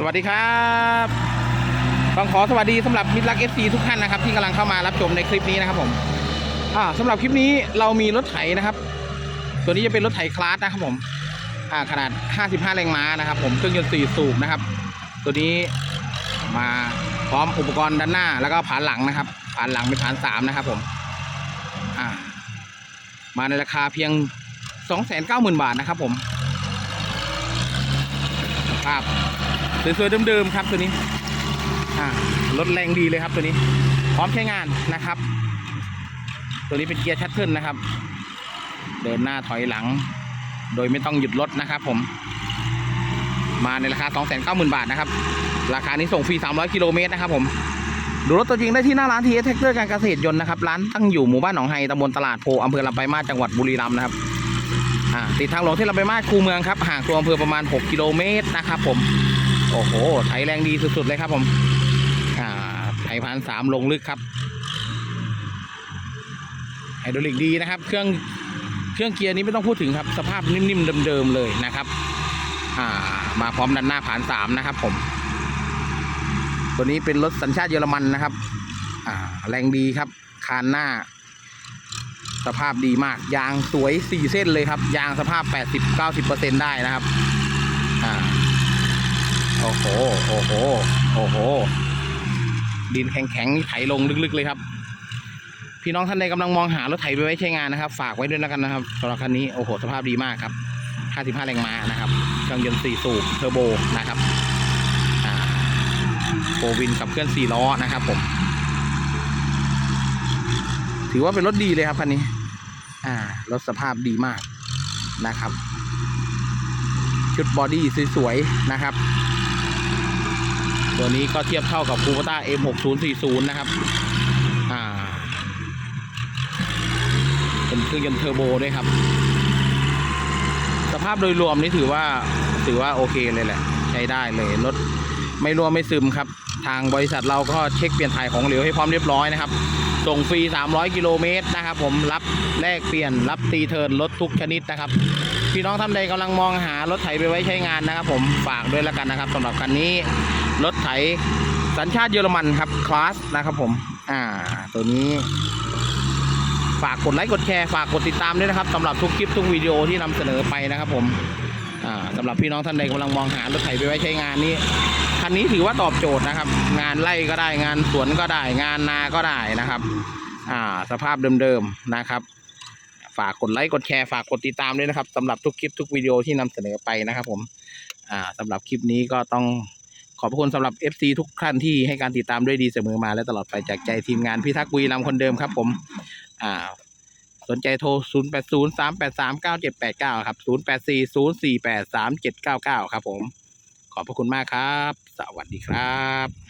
สวัสดีครับ ต้องขอสวัสดีสำหรับมิตรรัก FC ทุกท่านนะครับ ที่กำลังเข้ามารับชมในคลิปนี้นะครับผมอ่าสำหรับคลิปนี้เรามีรถไถนะครับ ตัวนี้จะเป็นรถไถคลาสนะครับผมอ่าขนาด 55 แรงม้านะครับ ผมเครื่องยนต์4สูบนะครับ ตัวนี้มาพร้อมอุปกรณ์ด้านหน้า แล้วก็ผานหลังนะครับผานหลังเป็นผานสามนะครับผมอ่ามาในราคาเพียง 290,000 บาทนะครับผมภาพ สวยๆเดิมๆครับตัวนี้รถแรงดีเลยครับตัวนี้ พร้อมใช้งานนะครับ ตัวนี้เป็นเกียร์ชัตเทิลนะครับ เดินหน้าถอยหลัง โดยไม่ต้องหยุดรถนะครับ ผม มาในราคา 290,000 บาทนะครับ ราคานี้ส่งฟรี 300 กิโลเมตรนะครับ ผมดูรถตัวจริงได้ที่หน้าร้านทีเอสแท็กเตอร์การเกษตรยนต์นะครับร้านตั้งอยู่หมู่บ้านหนองไฮตำบลตลาดโพอำเภอลำปลายมาจังหวัดบุรีรัมย์นะครับติดทางหลวงที่ลำปลายมาคูเมืองครับห่างตัวอำเภอประมาณ 6 กิโลเมตรนะครับผม โอ้โห ไถแรงดีสุด ๆ เลยครับผม อ่า ไถพันสามลงลึกครับ ไฮดรอลิกดีนะครับ เครื่อง เครื่องเกียร์นี้ไม่ต้องพูดถึงครับ สภาพนิ่มๆเดิมๆเลยนะครับ อ่า มาพร้อมด้านหน้าผ่านสามนะครับ ผม ตัวนี้เป็นรถสัญชาติเยอรมันนะครับ อ่า แรงดีครับ คานหน้า สภาพดีมาก ยางสวยสี่เส้นเลยครับ ยางสภาพ80-90%ได้นะครับ อ่า โอ้โห โอ้โห โอ้โห ดินแข็งๆนี่ไถลงลึกๆเลยครับ พี่น้องท่านใดกำลังมองหารถไถไปไว้ใช้งานนะครับ ฝากไว้ด้วยแล้วกันนะครับสำหรับคันนี้ โอ้โห สภาพดีมากครับ 55 แรงม้านะครับ เครื่องยนต์4สูบเทอร์โบนะครับโฟวินกับเคลื่อน4ล้อนะครับผม ถือว่าเป็นรถดีเลยครับคันนี้ อ่า รถสภาพดีมากนะครับ ชุดบอดี้สวยๆนะครับ ตัวนี้ก็เทียบเท่ากับคูปต้า M6040 นะครับ อ่า เป็นเครื่องยนต์เทอร์โบด้วยครับ สภาพโดยรวมนี่ถือว่าถือว่าโอเคเลยแหละ ใช้ได้เลยรถไม่รั่วไม่ซึมครับ ทางบริษัทเราก็เช็คเปลี่ยนถ่ายของเหลวให้พร้อมเรียบร้อยนะครับ ส่งฟรี 300 กิโลเมตรนะครับ ผมรับแลกเปลี่ยนรับตีเทิร์นรถทุกชนิดนะครับพี่น้องท่านใดกำลังมองหารถไถไปไว้ใช้งานนะครับ ผมฝากด้วยแล้วกันนะครับสำหรับคันนี้ รถไถสัญชาติเยอรมันครับคลาสนะครับผม อ่า ตัวนี้ ฝากกดไลค์กดแชร์ฝากกดติดตามด้วยนะครับสำหรับทุกคลิปทุกวิดีโอที่นำเสนอไปนะครับผมอ่าสำหรับพี่น้องท่านใดกำลังมองหารถไถไปไว้ใช้งานนี้คันนี้ถือว่าตอบโจทย์นะครับ งานไร่ก็ได้งานสวนก็ได้ งานนาก็ได้นะครับ อ่า สภาพเดิมๆนะครับ ฝากกดไลค์กดแชร์ฝากกดติดตามด้วยนะครับสำหรับทุกคลิปทุกวิดีโอที่นำเสนอไปนะครับ ผม อ่าสำหรับคลิปนี้ก็ต้อง ขอบพระคุณสำหรับ FC ทุกท่านที่ให้การติดตามด้วยดีเสมอมาและตลอดไปจากใจทีมงานพิทักษ์วีรำคนเดิมครับผมอ่าสนใจโทร 0 8 0 3 8 3 9 7 8 9 ครับ 0 8 4 0 4 8 3 7 9 9 ครับผม ขอบพระคุณมากครับ สวัสดีครับ